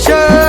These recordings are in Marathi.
ocean.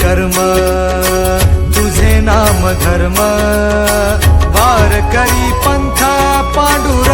कर्म तुझे नाम धर्म वार करी पंथा पांडुरा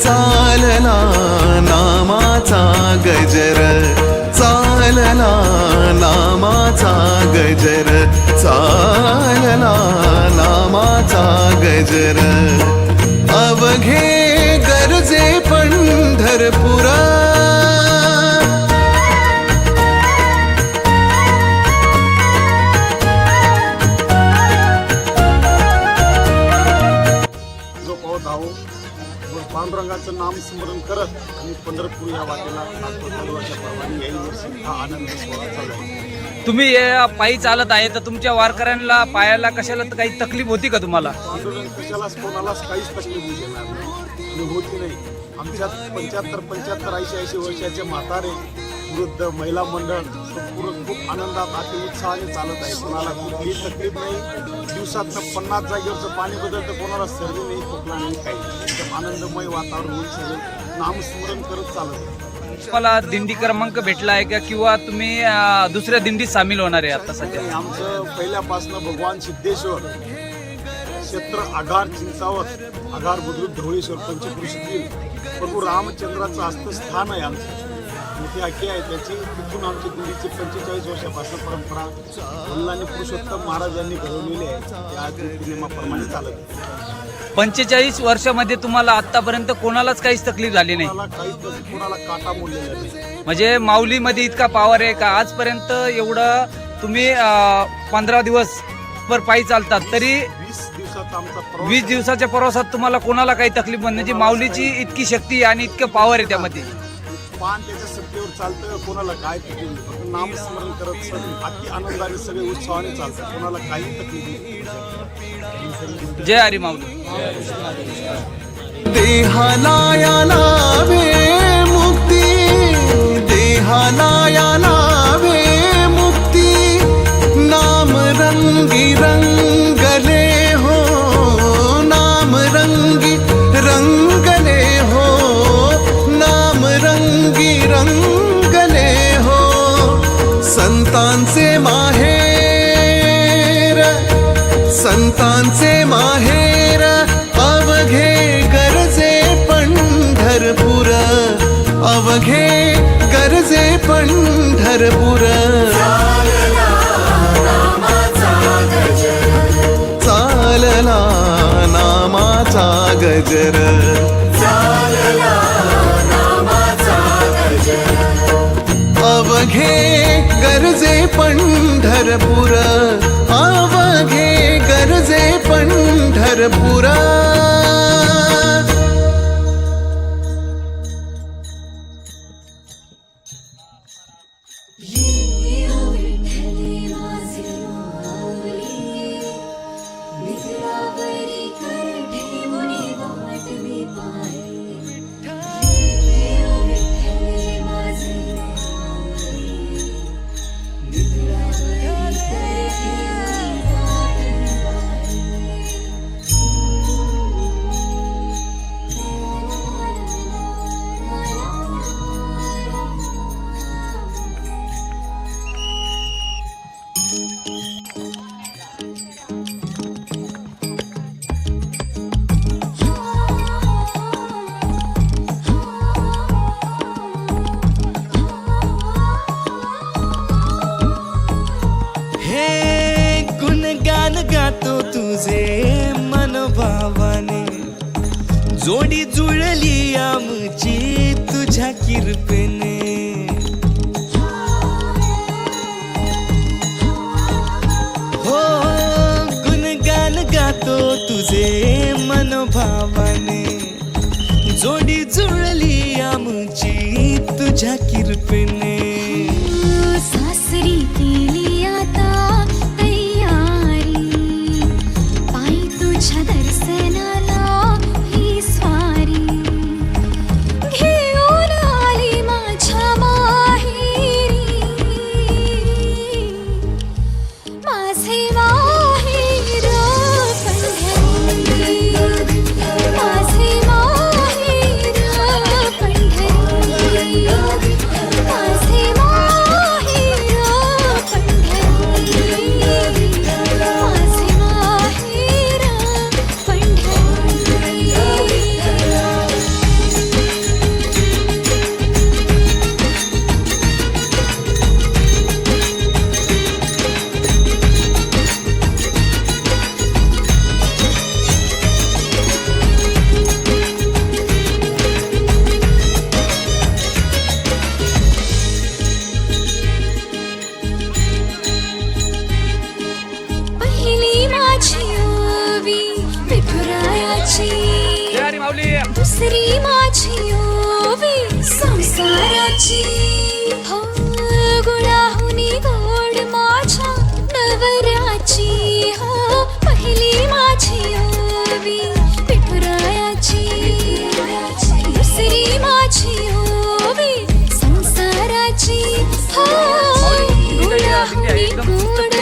चालला नामाचा गजर. चालला नामाचा गजर. चालला नामाचा गजर. अवघे गरजे पंढरपुरा पांडुरंगाचं नाम स्मरण करत आणि पंढरपूर या वाटेला याही वर्षी हा आनंद सोहळा चालू आहे. तुम्ही हे पायी चालत आहे तर तुमच्या वारकऱ्यांना पायाला कशाला तर काही तकलीफ होती का तुम्हाला? पांडुरंग कशालाच कोणालाच काहीच तकलीफ होऊ देणार नाही. आणि होती नाही. आमच्यात पंच्याहत्तर पंच्याहत्तर ऐंशी ऐंशी वर्षाचे म्हातारे वृद्ध महिला मंडळ पूर्ण खूप आनंदात अति उत्साहाने चालत आहे. कोणाला कुठलीही तकलीफ नाही. दिवसातनं पन्नास जागेवरचं पाणी बदलतं कोणाला सर्दी नाही खोकला नाही काही. एकदम आनंदमय वातावरण होऊन सगळे नामस्मरण करत चालत तुम्हाला दिंडी क्रमांक भेटला आहे का? किंवा तुम्ही अं, दुसऱ्या दिंडीत सामील होणार आहे आता सध्या? आणि आमचं पहिल्यापासून भगवान सिद्धेश्वर क्षेत्र आघार चिंचावत आघार बुद्रुक ढवळेश्वर पंचकृषीतील प्रभू रामचंद्राचं हस्तस्थान आहे आमचं. मोठी आखी आहे. त्याची तिथून आमची दिल्लीची पंचेचाळीस वर्षापासून परंपरा वल्लानी पुरुषोत्तम महाराजांनी घडवलेली आहे. त्या नियमाप्रमाणे चालत. पंचेचाळीस वर्षामध्ये तुम्हाला आतापर्यंत कोणालाच काहीच तकलीफ झाली नाही? कोणाला काहीच कोणाला काटा मोडलेला नाही. म्हणजे माऊलीमध्ये इतका पावर आहे का? आजपर्यंत एवढं तुम्ही पंधरा दिवस वर पायी चालतात तरी वीस. दिवसाच्या प्रवासात तुम्हाला कोणाला काही तकलीफ म्हणजे माऊलीची इतकी शक्ती आहे आणि इतकं पावर आहे त्यामध्ये. पान त्याच्या सत्तेवर चालतं कोणाला काय तकलीफ. फक्त नामस्मरण करत सगळे. अति आनंदाने सगळे उत्साहाने चालतात. कोणाला काही तकलीफ जय हरी माऊली. देहाला या लावे मुक्ती. देहाला या लावे मुक्ती. नाम रंगी रंगले अवघे गरजे पंढरपूर चालला नामाचा गजर. अवघे गरजे पंढरपूर अवघे गरजे पंढरपूर तुझ्या दुसरी माझी ओवी संसाराची. हो गुळाहुनी गोड माझ्या नवऱ्याची. हो पहिली माझी ओवी पिठुरायाची. दुसरी माझी ओवी संसाराची. हो गुळाहुनी गोड